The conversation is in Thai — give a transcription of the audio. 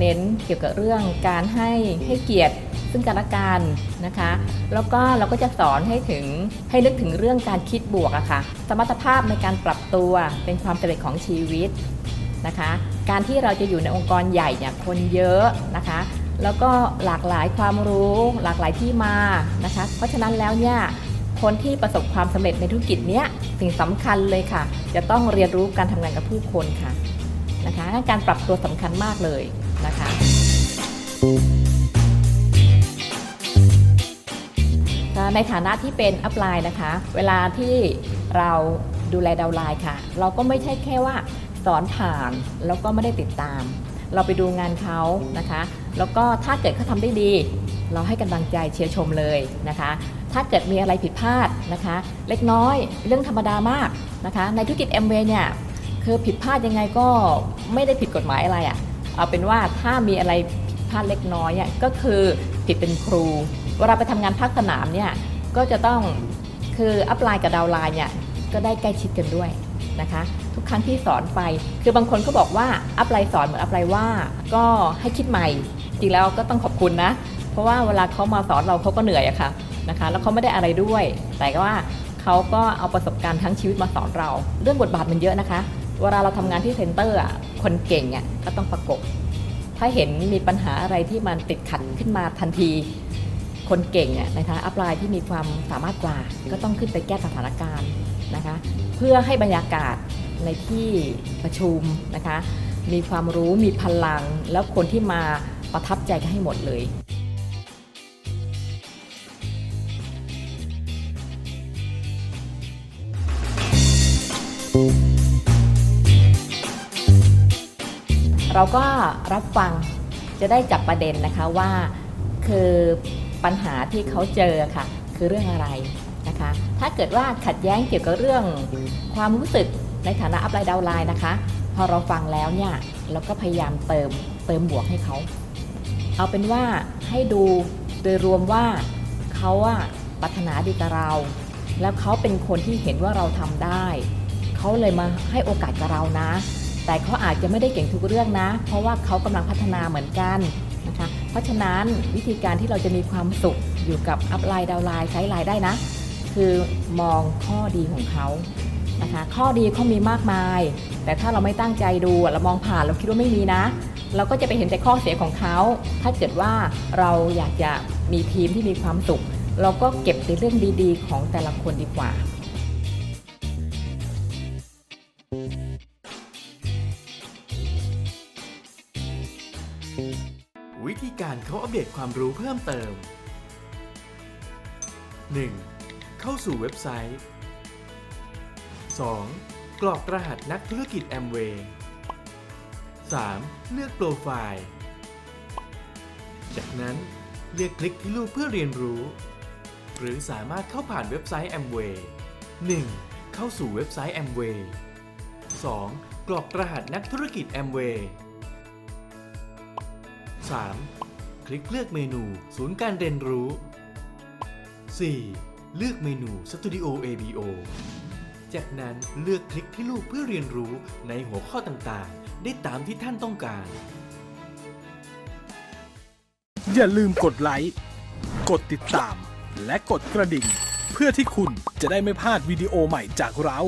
เน้นเกี่ยวกับเรื่องการให้ให้เกียรติซึ่งกันและกันนะคะ แล้วก็เราก็จะสอนให้ถึงให้นึกถึงเรื่องการคิดบวกอะค่ะ สมรรถภาพในการปรับตัวเป็นความสำเร็จของชีวิตนะคะ การที่เราจะอยู่ในองค์กรใหญ่เนี่ยคนเยอะนะคะ แล้วก็หลากหลายความรู้ หลากหลายที่มานะคะ เพราะฉะนั้นแล้วเนี่ยคนที่ประสบความสำเร็จในธุรกิจเนี้ยสิ่งสำคัญเลยค่ะ จะต้องเรียนรู้การทำงานกับผู้คนค่ะนะคะ การปรับตัวสำคัญมากเลย นะคะ ในฐานะที่เป็นอัพไลน์นะคะ เวลาที่เราดูแลดาวไลน์ค่ะ เราก็ไม่ใช่แค่ว่าสอนผ่านแล้วก็ไม่ได้ติดตาม เราไปดูงานเขานะคะ แล้วก็ถ้าเกิดเขาทำได้ดี เราให้กำลังใจเชียร์ชมเลยนะคะ ถ้าเกิดมีอะไรผิดพลาดนะคะ เล็กน้อยเรื่องธรรมดามากนะคะ ในธุรกิจ m w เนี่ยคือผิดพลาดยังไงก็ไม่ได้ผิดกฎหมายอะไรอะ่ะ เอาเป็นว่าถ้ามีอะไรผิดพลาดเล็กน้อยอะก็คือผิดเป็นครู เวลาไปทำงานภาคสนามเนี่ยก็จะต้องคืออัพไลน์กับดาวไลน์เนี่ยก็ได้ใกล้ชิดกันด้วยนะคะทุกครั้งที่สอนไป คือบางคนก็บอกว่าอัพไลน์สอนเหมือนอัพไลน์ว่าก็ให้คิดใหม่ จริงแล้วก็ต้องขอบคุณนะ เพราะว่าเวลาเขามาสอนเราเขาก็เหนื่อยอะค่ะนะคะ แล้วเขาไม่ได้อะไรด้วย แต่ก็ว่าเขาก็เอาประสบการณ์ทั้งชีวิตมาสอนเรา เรื่องบทบาทมันเยอะนะคะ เวลาเราทำงานที่เซ็นเตอร์อะคนเก่งอะก็ต้องประกบ ถ้าเห็นมีปัญหาอะไรที่มันติดขัดขึ้นมาทันที คนเก่งอะนะคะอัพไลน์ที่มีความสามารถกว่าก็ต้องขึ้นไปแก้สถานการณ์นะคะ เพื่อให้บรรยากาศในที่ประชุมนะคะ มีความรู้มีพลัง แล้วคนที่มาประทับใจกันให้หมดเลย เราก็รับฟังจะได้จับประเด็นนะคะว่าคือปัญหาที่เขาเจอค่ะ คือเรื่องอะไรนะคะ ถ้าเกิดว่าขัดแย้งเกี่ยวกับเรื่องความรู้สึกในฐานะอัพไลน์ดาวไลน์นะคะ พอเราฟังแล้วเนี่ยเราก็พยายามเติมเติมบวกให้เขา เอาเป็นว่าให้ดูโดยรวมว่าเขาอะปรารถนาดีกับเรา แล้วเขาเป็นคนที่เห็นว่าเราทำได้ เขาเลยมาให้โอกาสกับเรานะ แต่เขาอาจจะไม่ได้เก่งทุกเรื่องนะ เพราะว่าเขากำลังพัฒนาเหมือนกันนะคะ เพราะฉะนั้นวิธีการที่เราจะมีความสุขอยู่กับอัพไลน์ดาวไลน์ใช้ไลน์ได้นะ คือมองข้อดีของเขานะคะข้อดีเขามีมากมาย แต่ถ้าเราไม่ตั้งใจดูเรามองผ่านเราคิดว่าไม่มีนะ เราก็จะไปเห็นแต่ข้อเสียของเขา ถ้าเกิดว่าเราอยากจะมีทีมที่มีความสุข เราก็เก็บในเรื่องดีๆ ของแต่ละคนดีกว่า วิธีการเขาอัปเดตความรู้เพิ่มเติม 1. เข้าสู่เว็บไซต์ 2. กรอกรหัสนักธุรกิจแอมเวย์ 3. เลือกโปรไฟล์ จากนั้นเลือกคลิกที่รูปเพื่อเรียนรู้ หรือสามารถเข้าผ่านเว็บไซต์ Amway 1. เข้าสู่เว็บไซต์ Amway 2. กรอกรหัสนักธุรกิจ Amway 3. คลิกเลือกเมนู ศูนย์การเรียนรู้ 4. เลือกเมนู Studio ABO จากนั้นเลือกคลิกที่รูปเพื่อเรียนรู้ในหัวข้อต่างๆ ได้ตามที่ท่านต้องการ อย่าลืมกดไลค์ กดติดตาม และกดกระดิ่ง เพื่อที่คุณจะได้ไม่พลาดวิดีโอใหม่จากเรา